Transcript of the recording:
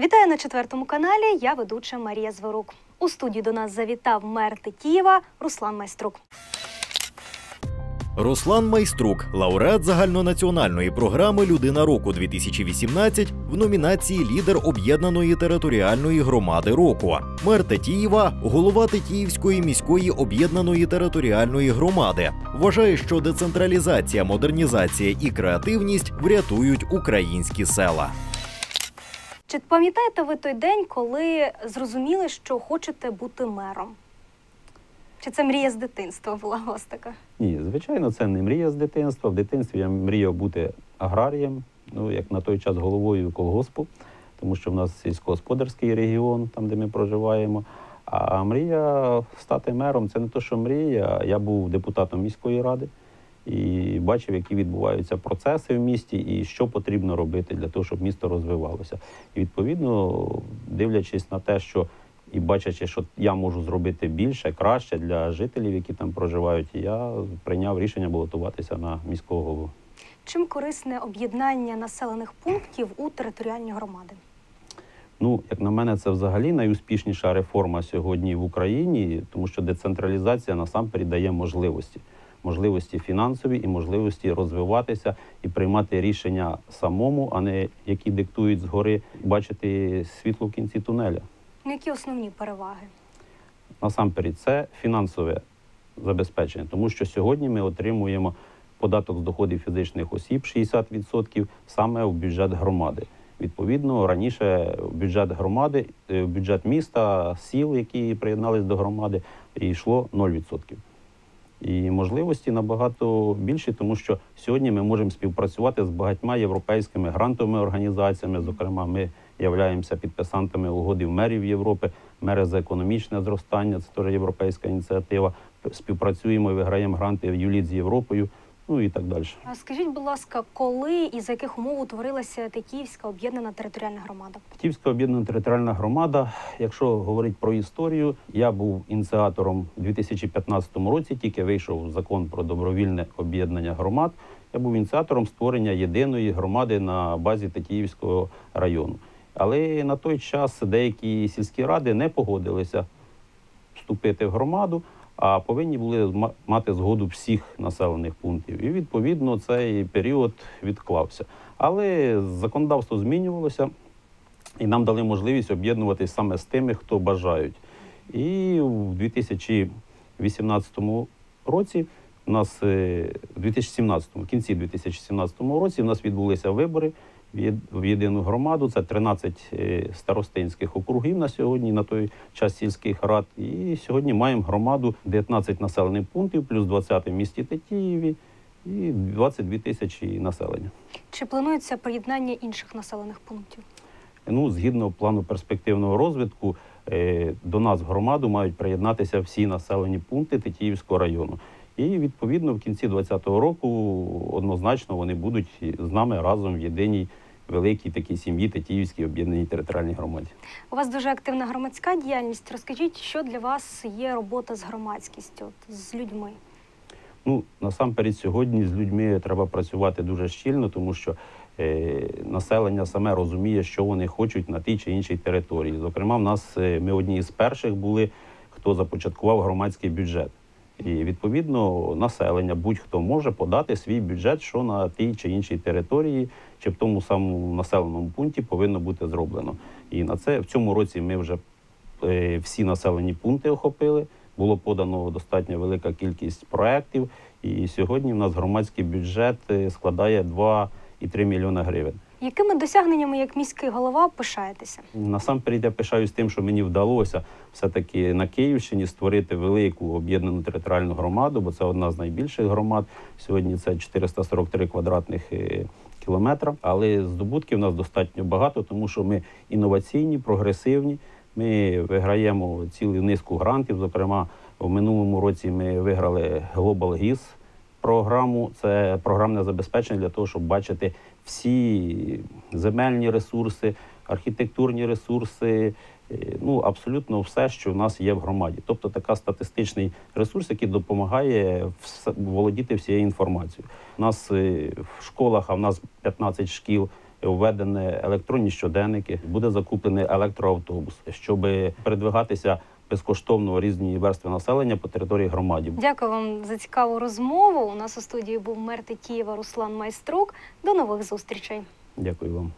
Вітаю на четвертому каналі. Я ведуча Марія Зворук. У студії до нас завітав мер Тетіїва Руслан Майструк. Руслан Майструк, лауреат загальнонаціональної програми Людина року 2018 в номінації Лідер об'єднаної територіальної громади року. Мер Тетіїва, голова Тетіївської міської об'єднаної територіальної громади, вважає, що децентралізація, модернізація і креативність врятують українські села. Чи пам'ятаєте ви той день, коли зрозуміли, що хочете бути мером? Чи це мрія з дитинства була у вас така? Ні, звичайно, це не мрія з дитинства. В дитинстві я мріяв бути аграрієм, ну як на той час головою колгоспу, тому що в нас сільськогосподарський регіон, там де ми проживаємо. А мрія стати мером це не то, що мрія. Я був депутатом міської ради і бачив, які відбуваються процеси в місті, і що потрібно робити для того, щоб місто розвивалося. І відповідно, дивлячись на те, що і бачачи, що я можу зробити більше, краще для жителів, які там проживають, я прийняв рішення балотуватися на міського голову. Чим корисне об'єднання населених пунктів у територіальні громади? Ну, як на мене, це взагалі найуспішніша реформа сьогодні в Україні, тому що децентралізація насамперед дає можливості. Можливості фінансові і можливості розвиватися і приймати рішення самому, а не які диктують згори, бачити світло в кінці тунеля. Ну, які основні переваги? Насамперед, це фінансове забезпечення, тому що сьогодні ми отримуємо податок з доходів фізичних осіб 60% саме в бюджет громади. Відповідно, раніше в бюджет громади, е, в бюджет міста, сіл, які приєднались до громади, йшло 0%. І можливості набагато більші, тому що сьогодні ми можемо співпрацювати з багатьма європейськими грантовими організаціями. Зокрема, ми являємося підписантами угоди мерів Європи, мери за економічне зростання. Це теж європейська ініціатива. Співпрацюємо, виграємо гранти в ЮЛІТ з Європою. Ну і так далі. А скажіть, будь ласка, коли і за яких умов утворилася Тетіївська об'єднана територіальна громада? Київська об'єднана територіальна громада. Якщо говорити про історію, я був ініціатором у 2015 році. Тільки вийшов закон про добровільне об'єднання громад. Я був ініціатором створення єдиної громади на базі Тетіївського району. Але на той час деякі сільські ради не погодилися вступити в громаду, а повинні були мати згоду всіх населених пунктів. І відповідно цей період відклався. Але законодавство змінювалося, і нам дали можливість об'єднуватись саме з тими, хто бажають. І в 2018 році у нас е, в 2017, в кінці 2017 році, у нас відбулися вибори в єдину громаду. Це 13 е, старостинських округів на сьогодні, на той час сільських рад. І сьогодні маємо громаду 19 населених пунктів, плюс 20 в місті Тетіїві і 22 тисячі населення. Чи планується приєднання інших населених пунктів? Ну, згідно плану перспективного розвитку, е, до нас в громаду мають приєднатися всі населені пункти Тетіївського району. І відповідно в кінці 2020 року однозначно вони будуть з нами разом в єдиній великій такій сім'ї Тетіївській об'єднаній територіальній громаді. У вас дуже активна громадська діяльність. Розкажіть, що для вас є робота з громадськістю, з людьми? Ну насамперед, сьогодні з людьми треба працювати дуже щільно, тому що е, населення саме розуміє, що вони хочуть на тій чи іншій території. Зокрема, в нас е, ми одні з перших були, хто започаткував громадський бюджет. І відповідно населення будь-хто може подати свій бюджет, що на тій чи іншій території, чи в тому самому населеному пункті повинно бути зроблено. І на це в цьому році ми вже е, всі населені пункти охопили. Було подано достатньо велика кількість проєктів. І сьогодні в нас громадський бюджет е, складає 2,3 мільйона гривень. Якими досягненнями як міський голова пишаєтеся? Насамперед я пишаюсь тим, що мені вдалося все-таки на Київщині створити велику об'єднану територіальну громаду, бо це одна з найбільших громад. Сьогодні це 443 квадратних е, кілометра. Але здобутків у нас достатньо багато, тому що ми інноваційні, прогресивні. Ми виграємо цілу низку грантів. Зокрема, в минулому році ми виграли Global GIS програму. Це програмне забезпечення для того, щоб бачити всі земельні ресурси, архітектурні ресурси, е, ну абсолютно все, що в нас є в громаді. Тобто така статистичний ресурс, який допомагає володіти всією інформацією. У нас е, в школах, а в нас 15 шкіл введені електронні щоденники, буде закуплений електроавтобус, щоб передвигатися безкоштовно різні верстви населення по території громаді. Дякую вам за цікаву розмову. У нас у студії був мер Києва Руслан Майструк. До нових зустрічей. Дякую вам.